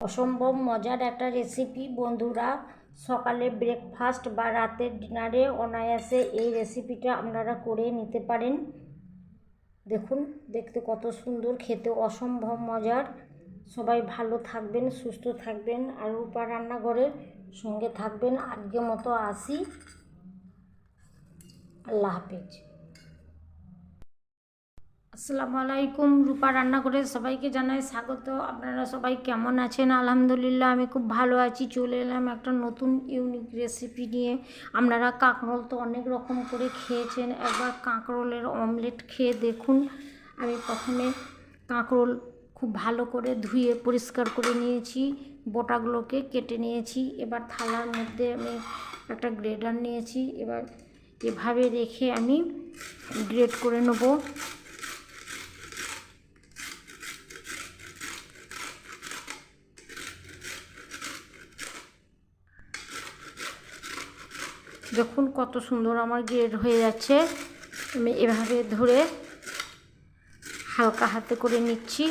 অসম্ভব মজার একটা রেসিপি বন্ধুরা, সকালে ব্রেকফাস্ট বা রাতের ডিনারে অনায়াসে এই রেসিপিটা আপনারা করে নিতে পারেন। দেখুন, দেখতে কত সুন্দর, খেতে অসম্ভব মজার। সবাই ভালো থাকবেন, সুস্থ থাকবেন আর রূপা রান্নাঘরের সঙ্গে থাকবেন। আজকে মতো আসি। আল্লাহ হাফেজ। আসসালামু আলাইকুম। রূপা রান্না করে সবাইকে জানাই স্বাগত। আপনারা সবাই কেমন আছেন? আলহামদুলিল্লাহ, আমি খুব ভালো আছি। চলে এলাম একটা নতুন ইউনিক রেসিপি নিয়ে। আপনারা কাঁকরোল তো অনেক রকম করে খেয়েছেন। একবার কাঁকরোলের অমলেট খেয়ে দেখুন। আমি প্রথমে কাঁকরোল খুব ভালো করে ধুয়ে পরিষ্কার করে নিয়েছি। বোটাগুলোকে কেটে নিয়েছি। এবার থালার মধ্যে আমি একটা গ্রেডার নিয়েছি। এবার এভাবে রেখে আমি গ্রেড করে নেব। দেখুন কত সুন্দর আমার গ্রেড হয়ে যাচ্ছে, আমি এভাবে ধরে হালকা হাতে করে নিচ্ছি।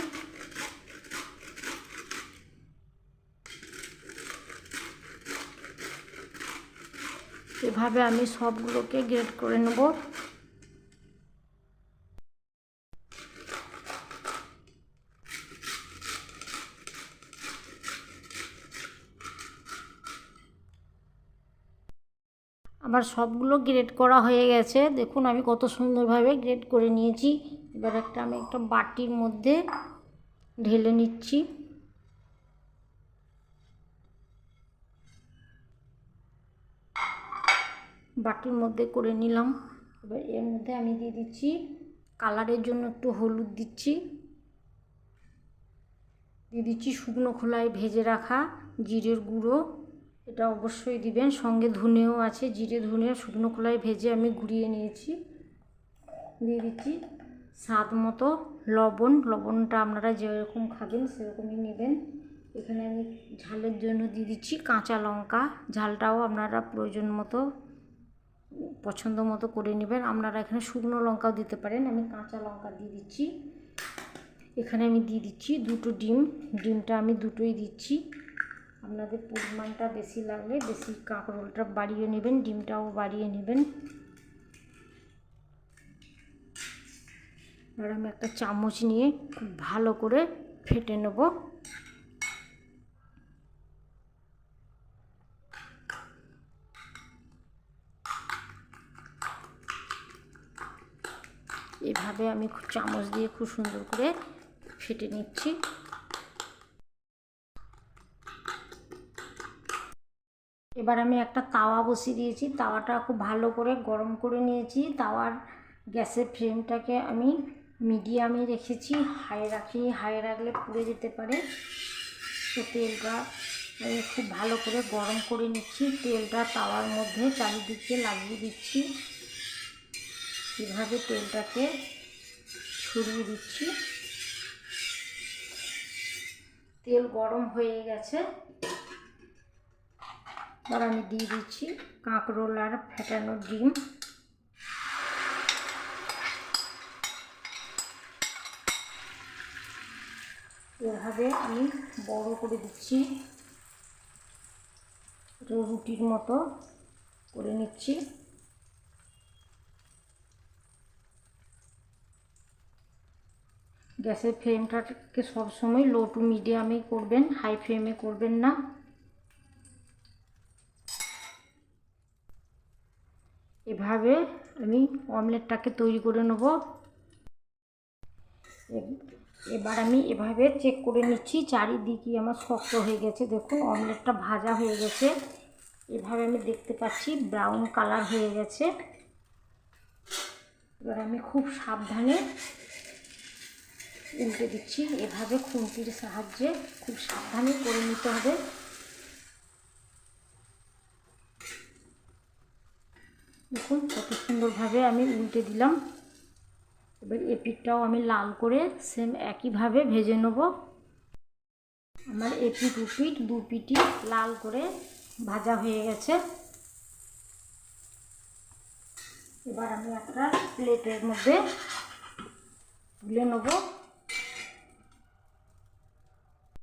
এভাবে আমি সবগুলোকে গ্রেড করে নেব। আমার সবগুলো গ্রেড করা হয়ে গেছে। দেখুন আমি কত সুন্দরভাবে গ্রেড করে নিয়েছি। এবার একটা আমি একটা বাটির মধ্যে ঢেলে নিচ্ছি। বাটির মধ্যে করে নিলাম। এবার এর মধ্যে আমি দিয়ে দিচ্ছি কালারের জন্য একটু হলুদ দিচ্ছি। দিয়ে দিচ্ছি শুকনো খোলায় ভেজে রাখা জিরের গুঁড়ো। এটা অবশ্যই দিবেন। সঙ্গে ধুনেও আছে, জিরে ধনে শুকনো খোলায় ভেজে আমি গুঁড়িয়ে নিয়েছি। দিয়ে দিচ্ছি স্বাদ মতো লবণ। লবণটা আপনারা যেরকম খাবেন সেরকমই নেবেন। এখানে আমি ঝালের জন্য দিয়ে দিচ্ছি কাঁচা লঙ্কা। ঝালটাও আপনারা প্রয়োজন মতো, পছন্দ মতো করে নেবেন। আপনারা এখানে শুকনো লঙ্কাও দিতে পারেন। আমি কাঁচা লঙ্কা দিয়ে দিচ্ছি। এখানে আমি দিয়ে দিচ্ছি দুটো ডিম। ডিমটা আমি দুটোই দিচ্ছি। আপনাদের পরিমাণটা বেশি লাগলে বেশি কাঁকরোলটা বাড়িয়ে নেবেন, ডিমটাও বাড়িয়ে নেবেন। আর আমি একটা চামচ নিয়ে খুব ভালো করে ফেটে নেব। এভাবে আমি খুব চামচ দিয়ে খুব সুন্দর করে ফেটে নিচ্ছি। এবার আমি একটা তাওয়া বসিয়ে দিয়েছি। তাওয়াটা খুব ভালো করে গরম করে নিয়েছি। তাওয়ার গ্যাসের ফ্লেমটাকে আমি মিডিয়ামে রেখেছি। হাই রাখি, হাই রাখলে পুড়ে যেতে পারে। তো তেলটা আমি খুব ভালো করে গরম করে নিচ্ছি। তেলটা তাওয়ার মধ্যে চারিদিকে লাগিয়ে দিচ্ছি। এভাবে তেলটাকে ছড়িয়ে দিচ্ছি। তেল গরম হয়ে গেছে। এবার আমি দিয়ে দিচ্ছি কাঁকরোল আর ফেটানো ডিম। এভাবে আমি বড় করে দিচ্ছি। রুটির মতো করে নিচ্ছি। গ্যাসের ফ্লেমটাকে সবসময় লো টু মিডিয়ামে করবেন, হাই ফ্লেমে করবেন না। এভাবে আমি অমলেটটাকে তৈরি করে নেব। এবার আমি এভাবে চেক করে নিচ্ছি চারিদিকে আমার শক্ত হয়ে গেছে। দেখুন, অমলেটটা ভাজা হয়ে গেছে। এভাবে আমি দেখতে পাচ্ছি ব্রাউন কালার হয়ে গেছে। এবার আমি খুব সাবধানে উল্টে দিচ্ছি। এভাবে খুন্তির সাহায্যে খুব সাবধানে করে নিতে হবে। দেখুন কত সুন্দরভাবে আমি উল্টে দিলাম। এবার এপিটটাও আমি লাল করে সেম একইভাবে ভেজে নেব। আমার এপিট উপিট দু পিটি লাল করে ভাজা হয়ে গেছে। এবার আমি একটা প্লেটের মধ্যে তুলে নেব।